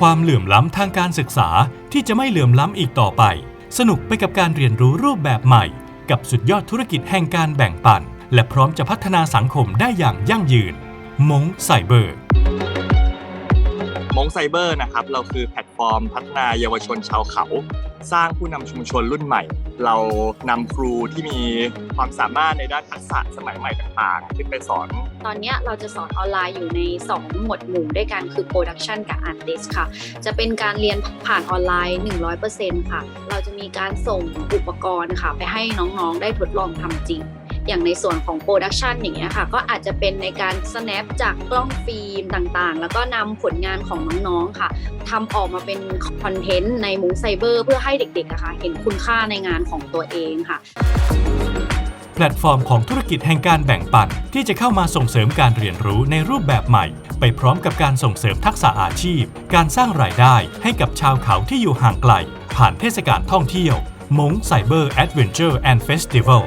ความเหลื่อมล้ำทางการศึกษาที่จะไม่เหลื่อมล้ำอีกต่อไป สนุกไปกับการเรียนรู้รูปแบบใหม่ กับสุดยอดธุรกิจแห่งการแบ่งปัน และพร้อมจะพัฒนาสังคมได้อย่างยั่งยืน มงไซเบอร์มงไซเบอร์นะครับ เราคือแพลตฟอร์มพัฒนาเยาวชนชาวเขา สร้างผู้นำชุมชนรุ่นใหม่ เรานำครูที่มีความสามารถในด้านทักษะสมัยใหม่ต่างๆ ขึ้นไปสอน ตอนนี้เราจะสอนออนไลน์อยู่ใน 2 หมวดหมู่ด้วยกันคือ Production กับ Artist ค่ะ จะเป็นการเรียนผ่านออนไลน์ 100%ค่ะ เราจะมีการส่งอุปกรณ์ค่ะ ไปให้น้องๆได้ทดลองทำจริง อย่างในส่วนของโปรดักชันอย่างเงี้ยค่ะก็อาจจะเป็นในการ snap จากกล้องฟิล์มต่างๆ แล้วก็นำผลงานของน้องๆค่ะทำออกมาเป็นคอนเทนต์ในมุ้งไซเบอร์เพื่อให้เด็กๆะค่ะเห็นคุณค่าในงานของตัวเองค่ะแพลตฟอร์มของธุรกิจแห่งการแบ่งปัน ที่จะเข้ามาส่งเสริมการเรียนรู้ในรูปแบบใหม่ ไปพร้อมกับการส่งเสริมทักษะอาชีพ การสร้างรายได้ให้กับชาวเขาที่อยู่ห่างไกล ผ่านเทศกาลท่องเที่ยวมงไซเบอร์แอดเวนเจอร์แอนด์เฟสติวัล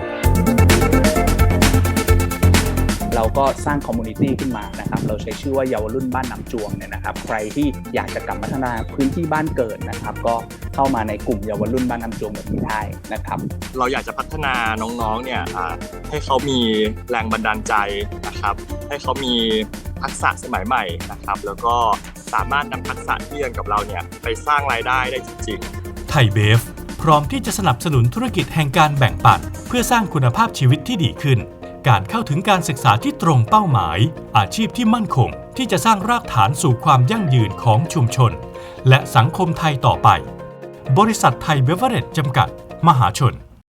เราก็สร้างคอมมูนิตี้ขึ้นมานะครับเราใช้ชื่อว่าเยาวรุ่นบ้านน้ำจวงเนี่ยนะครับ ใครที่อยากจะกลับมาพัฒนาพื้นที่บ้านเกิดนะครับ ก็เข้ามาในกลุ่มเยาวรุ่นบ้านน้ำจวงแบบนี้ได้นะครับ เราอยากจะพัฒนาน้องๆเนี่ยอ่าให้เขามีแรงบันดาลใจนะครับ ให้เขามีทักษะสมัยใหม่นะครับ แล้วก็สามารถนำทักษะที่เรียนกับเราเนี่ยไปสร้างรายได้ได้จริงๆไทยเบฟพร้อมที่จะสนับสนุนธุรกิจแห่งการแบ่งปันเพื่อสร้างคุณภาพชีวิตที่ดีขึ้น การเข้าถึงการศึกษาที่ตรงเป้าหมาย อาชีพที่มั่นคงที่จะสร้างรากฐานสู่ความยั่งยืนของชุมชน และสังคมไทยต่อไป บริษัทไทยเบเวอร์เรจจำกัด มหาชน